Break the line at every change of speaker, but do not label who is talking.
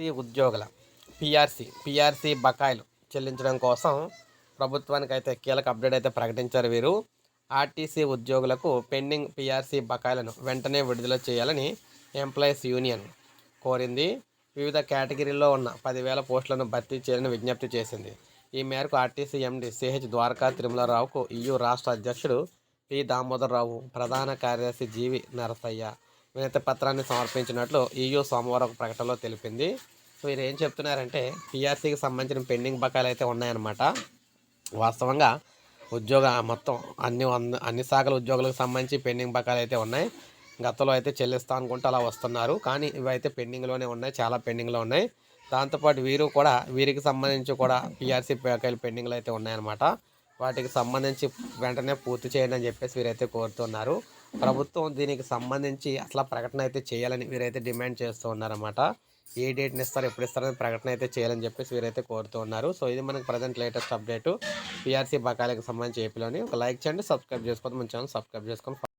SC ఉద్యోగుల PRC PRC బకాయిలు చెల్లించడం కోసం ప్రభుత్వానికి అయితే కీలక అప్డేట్ అయితే ప్రకటించారు వీరు. ఆర్టీసీ ఉద్యోగులకు పెండింగ్ పిఆర్సీ బకాయిలను వెంటనే విడుదల చేయాలని ఎంప్లాయీస్ యూనియన్ కోరింది. వివిధ కేటగిరీల్లో ఉన్న పదివేల పోస్టులను భర్తీ చేయాలని విజ్ఞప్తి చేసింది. ఈ మేరకు ఆర్టీసీ ఎండి సిహెచ్ ద్వారకా తిరుమలరావుకు ఈయూ రాష్ట్ర అధ్యక్షుడు పి దామోదరరావు ప్రధాన కార్యదర్శి జీవి నరసయ్య వినతి పత్రాన్ని సమర్పించినట్లు ఈయూ సోమవారం ఒక ప్రకటనలో తెలిపింది. సో వీరు ఏం చెప్తున్నారంటే పిఆర్సీకి సంబంధించిన పెండింగ్ బకాయిలు అయితే ఉన్నాయన్నమాట. వాస్తవంగా ఉద్యోగ మొత్తం అన్ని వంద- అన్ని శాఖల ఉద్యోగులకు సంబంధించి పెండింగ్ బకాయిలు అయితే ఉన్నాయి. గతంలో అయితే చెల్లిస్తా అనుకుంటూ అలా వస్తున్నారు. కానీ ఇవైతే పెండింగ్లోనే ఉన్నాయి చాలా పెండింగ్లో ఉన్నాయి. దాంతోపాటు వీరు కూడా వీరికి సంబంధించి కూడా పిఆర్సీ బకాయిలు పెండింగ్లో అయితే ఉన్నాయన్నమాట. వాటికి సంబంధించి వెంటనే పూర్తి చేయండి అని చెప్పేసి వీరైతే కోరుతున్నారు. ప్రభుత్వం దీనికి సంబంధించి అసలు ప్రకటన అయితే చేయాలని వీరైతే డిమాండ్ చేస్తూ ఉన్నారన్నమాట. ఏ డేట్ని ఇస్తారు ఎప్పుడు ఇస్తారని ప్రకటన అయితే చేయాలని చెప్పేసి వీరైతే కోరుతూ ఉన్నారు. సో ఇది మనకి ప్రజెంట్ లేటెస్ట్ అప్డేట్ పిఆర్సీ బకాయిలకు సంబంధించి ఏపీలోని ఒక లైక్ చేయండి సబ్స్క్రైబ్ చేసుకోండి మన ఛానల్ సబ్స్క్రైబ్ చేసుకొని